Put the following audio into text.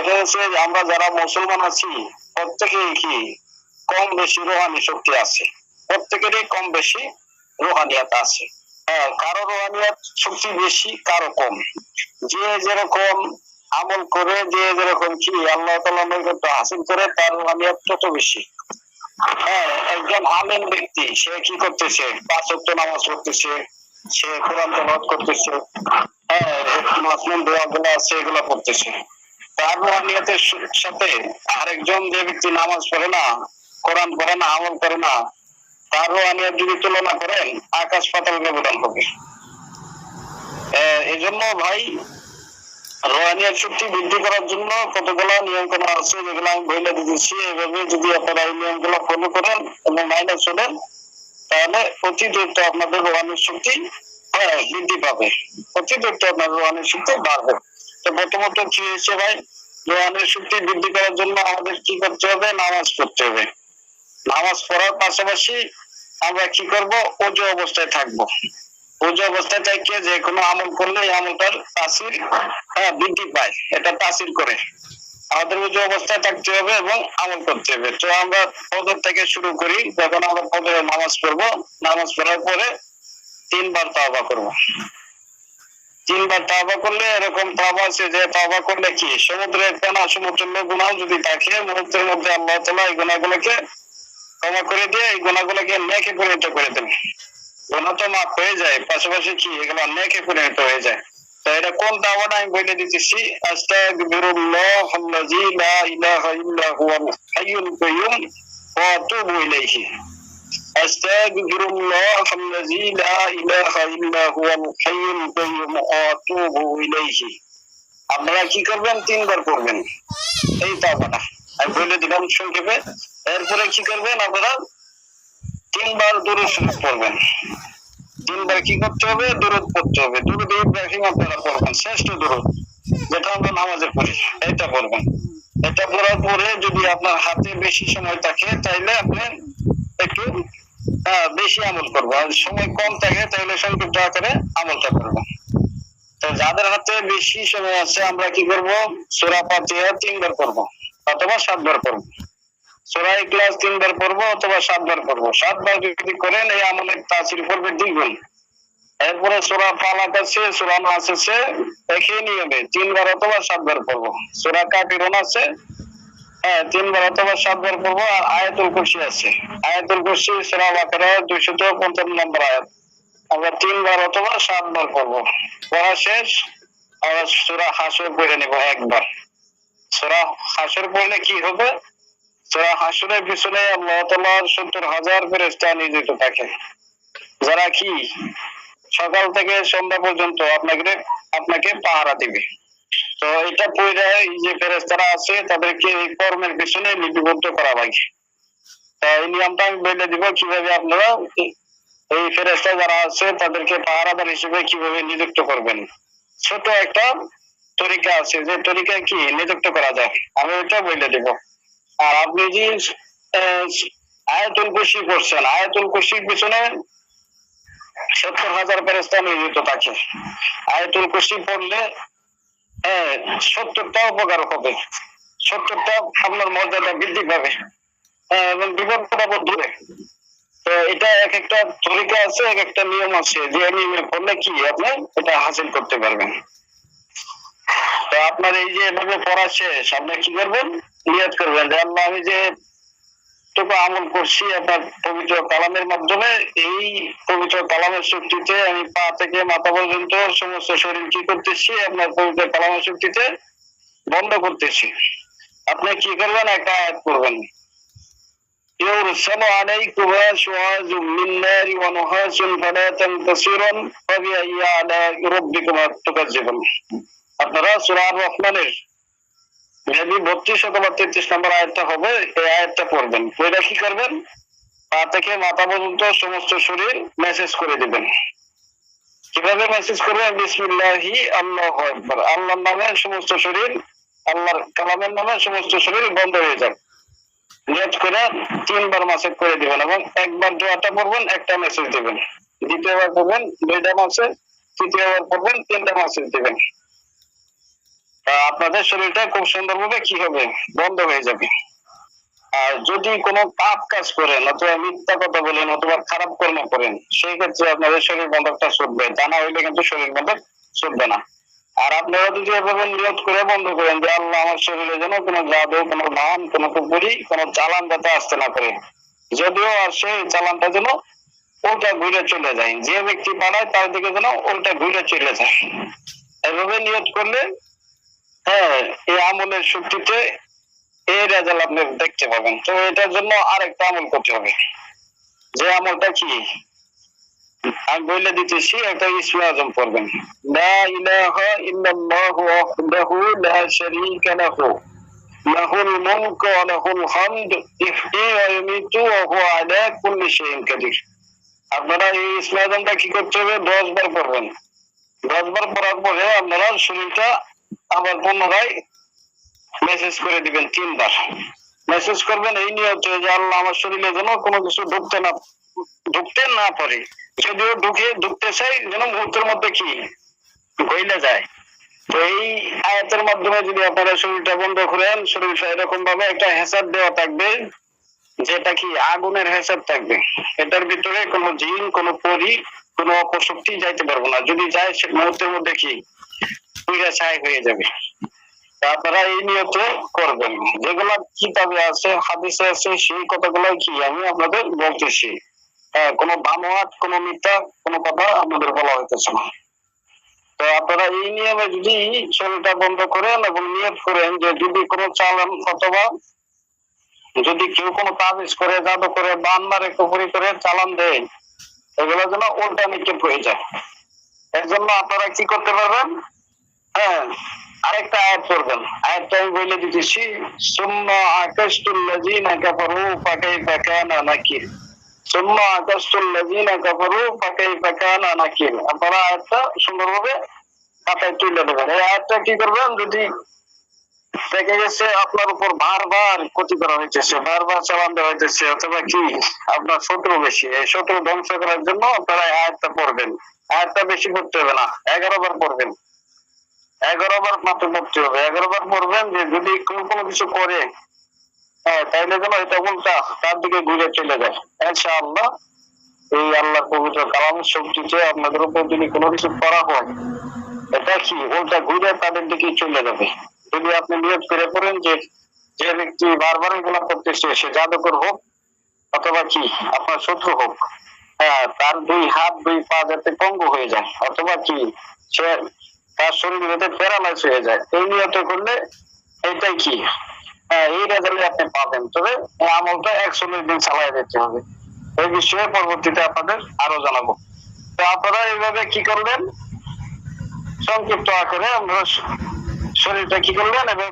দেখা যাচ্ছে আমরা যারা মুসলমান আছি, প্রত্যেকেই কি কম বেশি রোহানি শক্তি আছে? প্রত্যেকেরই কম বেশি রোহানিয়াত আছে। হ্যাঁ কারও রোহানিয়াত শক্তি বেশি, কারও কম। যে যেরকম আমল করে, যে যেরকম কি আল্লাহ তালা হাসিল করে, তার রোহানিয়াত তত বেশি। হ্যাঁ একজন আমেন ব্যক্তি, সে কি করতেছে? পাঁচ ওয়াক্ত নামাজ পড়তেছে, সে কোরআন করতেছে হ্যাঁ মাসনুন দোয়া গুলো আছে, এগুলো পড়তেছে। তার রুহানিয়াতের সাথে আরেকজন যে ব্যক্তি নামাজ পড়ে না, কোরআন পড়ে না, আমল করে না, তার রুহানিয়াত যদি তুলনা করেন, আকাশ পাতাল ব্যবধান হবে এই জন্য ভাই রোহানিয়ার শক্তি বৃদ্ধি করার জন্য কতগুলো নিয়ম কানুন আছে যেগুলো আমি বইলে দিতেছি এভাবে যদি আপনারা এই নিয়মগুলো ফলো করেন এবং মাইনে চলেন, তাহলে অতি দ্রুত আপনাদের রোহানির শক্তি বৃদ্ধি পাবে। অতি দ্রুত আপনার রোহানির শক্তি বাড়বে। তো প্রথমত কি হয়েছে ভাই? রোহানির শক্তি বৃদ্ধি করার জন্য আমাদের কি করতে হবে? নামাজ পড়তে হবে। নামাজ পড়ার পাশাপাশি আমরা কি করব? অজু অবস্থায় থাকব। অজু অবস্থায় থেকে যে কোনো আমল করলে আমলটার তাসির হ্যাঁ বৃদ্ধি পায়। এটা তাসির করে। আমাদের উজু অবস্থায় থাকতে হবে এবং আমল করতে হবে। তো আমরা ফজর থেকে শুরু করি। যখন আমরা ফজরে নামাজ পড়ব, নামাজ পড়ার পরে তিনবার তাওবা করব। তিনবার তাওবা করলে এরকম তাওবা আছে যে তাওবা করলে কি? সমুদ্রের ফেনা সমুদ্রের গুণাও যদি থাকে, মুহূর্তের মধ্যে আল্লাহ তালা এই গুণাগুলোকে ক্ষমা করে দিয়ে, এই গুণাগুলোকে নেকে পরিণত করে দেন। গুণা তো মাফ হয়ে যায়, পাশাপাশি কি? এগুলো নেকে পরিণত হয়ে যায়। তো এটা কোন দাওয়াটা আমি বলে দিতেছি? আস্তাগফিরুল্লাহ হাইয়ুল কাইয়্যুম ওয়া আতুবু আস্তাগফিরুল্লাহ আল্লাযী লা ইলাহা ইল্লা হুয়াল হাইয়ুল কাইয়্যুম ওয়া আতুবু ইলাইহি আপনারা কি করবেন? তিনবার পড়বেন এই দাওয়াটা আমি বলে দিলাম সংক্ষেপে। এরপরে কি করবেন আপনারা? তিনবার দূরে শরীফ পড়বেন। তিনবার কি করতে হবে? দূরত পড়তে হবে। দূরত ইব্রাহিম আপনারা পড়বেন। শ্রেষ্ঠ দূরত যেটা আমরা নামাজে পড়ি। এটা পড়বেন। এটা পড়ার পরে যদি আপনার হাতে বেশি সময় থাকে, তাইলে আপনি একটু বেশি আমল করব। আর সময় কম থাকে, তাহলে সংক্ষিপ্ত আকারে আমলটা করব। তো যাদের হাতে বেশি সময় আছে, আমরা কি করব? সোরা পাতিহা তিনবার করব অথবা সাতবার করব সোরাই ক্লাস তিনবার পড়ব, অথবা সাতবার পড়ব। সাতবার যদি করেন, এই আমলের তাসির পড়বে দ্বিগুণ এরপরে সোরা ফালাক আছে, সোরা নাস আছে, একই নিয়মে তিনবার অথবা সাতবার পড়ব। সোরা কাফিরুন আছে হ্যাঁ তিনবার সাতবার সোরা পঞ্চান্ন নম্বর অথবা শেষ সোরা একবার। সোরা কি হবে? হাসরের পিছনে আল্লাহ সত্তর হাজার ফেরেস্তা নিয়োজিত থাকে। যারা কি? সকাল থেকে সন্ধ্যা পর্যন্ত আপনাকে আপনাকে পাহারা দিবে। এটা পড়ে যে ফেরেস্তারা আছে, তাদেরকে এই কর্মের পিছনে লিপিবদ্ধ করা লাগে তা এই নিয়মটা আমি দিব, কীভাবে আপনারা এই- ফেরেস্তা যারা আছে, তাদেরকে পাহারাদার হিসেবে কীভাবে নিযুক্ত করবেন। ছোট একটা তরিকা আছে, যে তরিকায় কি নিযুক্ত করা যায়। আমি ওইটা বলে দিব। আর আপনি যে আয়াতুল কুরসি পড়ছেন, আয়াতুল কুরসির পিছনে সত্তর হাজার ফেরেস্তা নিয়োজিত থাকে। আয়াতুল কুরসি পড়লে হ্যাঁ সত্তরটা উপকার হবে। সত্তরটা আপনার মর্যাদা বৃদ্ধি পাবে। এবং বিপদটা দূরে। তো এটা এক একটা তরিকা আছে, এক একটা নিয়ম আছে। যে নিয়মে পড়লে কি আপনি এটা হাসিল করতে পারবেন। তো আপনার এই যে এভাবে পড়া শেষ, আপনি কি করবেন? নিয়ত করবেন যে আমি যে টুকু আমল করছি আপনার পবিত্র কালামের মাধ্যমে এই পবিত্র কালামের শক্তিতে আমি পা থেকে মাথা পর্যন্ত সমস্ত শরীর কি করতেছি আপনার পবিত্র কালামের শক্তিতে বন্ধ করতেছি আপনি কি করবেন একটা আয়াত করবেন يرسل عليكما شواظ من نار ونحاس فلا تنتصرون فبأي آلاء ربكما تكذبون আপনারা সূরা আর রহমানের মেবি বত্রিশ অথবা তেত্রিশ নম্বর আয়াতটা হবে, এই আয়াতটা পড়বেন। ওইটা কি করবেন? পা থেকে মাথা পর্যন্ত সমস্ত শরীর মেসেজ করে দিবেন। কীভাবে মেসেজ করবেন? বিসমিল্লাহি, আল্লাহ আকবার। আল্লাহর নামে সমস্ত শরীর, আল্লাহর কালামের নামে সমস্ত শরীর বন্ধ হয়ে যাবে। নিয়ত করে তিনবার মেসেজ করে দিবেন এবং একবার দোয়াটা পড়বেন, একটা মেসেজ দিবেন। দ্বিতীয়বার পড়বেন, দুইটা মাসে তৃতীয়বার পড়বেন, তিনটা মাসেজ দিবেন। আপনাদের শরীরটা খুব সুন্দরভাবে কি হবে? বন্ধ হয়ে যাবে। আর যদি কোনো পাপ কাজ করেন, অথবা মিথ্যা কথা বলেন, অথবা খারাপ কর্ম করেন, সেই ক্ষেত্রে আপনাদের শরীর বন্ধকটা ছুটবে। তা না হইলে কিন্তু শরীর বন্ধক ছুটবে না। আর আপনারা যদি এভাবে নিয়ত করে বন্ধ করেন যে, আল্লাহ, আমার শরীরে যেন কোনো জাদু, কোনো ধান কোনো পুকুরি, কোনো চালান যাতে আসতে না পারে। যদিও আর সেই চালানটা যেন উল্টা ঘুরে চলে যায়। যে ব্যক্তি পালায় তার দিকে যেন উল্টা ঘুরে চলে যায়। এভাবে নিয়ত করলে হ্যাঁ এই আমলের শক্তিতে এই রেজাল্ট আপনি দেখতে পাবেন। তো এটার জন্য আরেকটা আমল করতে হবে। যে আমলটা কি? আমি বলে দিতেছি, একটা ইসমে আজম পড়বেন। লা ইলাহা ইল্লাল্লাহু ওয়াহদাহু লা শারীকা লাহু। লাহুল ওয়া লাহুল হামদ ওয়া ওয়া হুয়া আলা কুল্লি শাইইন কাদির। আপনারা এই ইসমে আজমটা কি করতে হবে? দশ বার পড়বেন। দশ বার পড়ার পরে আপনারা শরীরটা আবার পুনরায় মেসেজ করে দিবেন তিনবার। মেসেজ করবেন, এই নিয়তে যে আল্লাহ আমার শরীরে যেন কোনো কিছু ঢুকতে না ঢুকতে না পারে। যদিও ঢুকে, ঢুকতে চাই, যেন মুহূর্তের মধ্যে কি? গইলে যায়। তো এই আয়াতের মাধ্যমে যদি আপনারা শরীরটা বন্ধ করেন, শরীরটা এরকম ভাবে একটা হেসাব দেওয়া থাকবে, যেটা কি আগুনের হেসাব থাকবে। এটার ভিতরে কোনো জিন, কোনো পরি, কোনো অপশক্তি যাইতে পারব না। যদি যায় সে মুহূর্তের মধ্যে কি? ছাই হয়ে যাবে। আপনারা এই করবেন। যেগুলা কিতাবে আছে, হাদিসে আছে, সেই কথাগুলো কি আমি আপনাদের বলতেছি। হ্যাঁ কোনো কোনো মিথ্যা, কোনো কথা আপনাদের বলা হইতেছে না। তো আপনারা এই নিয়মে যদি শরীরটা বন্ধ করেন এবং নিয়ত করেন যে যদি কোনো চালান অথবা যদি কেউ কোনো তাবিজ করে, জাদু করে, বান মারে কুপুরি করে চালান দেয়, এগুলো যেন উল্টা নিক্ষেপ হয়ে যায়। এর জন্য আপনারা কি করতে পারবেন? হ্যাঁ আরেকটা আয়াত করবেন আয়াতটা আমি বলে দিতেছি আপনারা সুন্দরভাবে তুলে দেবেন। এই কি করবেন? যদি দেখা গেছে আপনার উপর বারবার ক্ষতি করা হইতেছে, বারবার চালান দেওয়া হইতেছে, অথবা কি? আপনার শত্রু বেশি। এই শত্রু ধ্বংস করার জন্য আপনারা আয়াতটা পড়বেন। আয়াতটা বেশি করতে হবে না, এগারো বার পড়বেন। এগারো বার মাত্র পড়তে হবে। এগারো বার পড়বেন যে যদি কেউ কোনো কিছু করে হ্যাঁ তাইলে যেন এটা উল্টা তার দিকে ঘুরে চলে যায়। ইনশাআল্লাহ এই আল্লাহ পবিত্র কালামের শক্তিতে আপনাদের উপর যদি কোনো কিছু করা হয়, এটা কি উল্টা ঘুরে তাদের দিকে চলে যাবে। যদি আপনি নিয়োগ করে পড়েন যে যে ব্যক্তি বারবার এগুলা করতেছে, সে জাদুকর হোক অথবা কি, আপনার শত্রু হোক হ্যাঁ তার দুই হাত, দুই পা যাতে পঙ্গু হয়ে যায়। অথবা কি, সে তার শরীর যাতে প্যারালাইজ হয়ে যায়। এই নিয়ত করলে এটাই কি? হ্যাঁ এই রেজাল্ট আপনি পাবেন। তবে এই আমলটা একচল্লিশ দিন চালাই দিতে হবে। এই বিষয়ে পরবর্তীতে আপনাদের আরও জানাব। তো আপনারা এইভাবে কি করলেন? সংক্ষিপ্ত আকারে আমরা শরীরটা কি করলেন এবং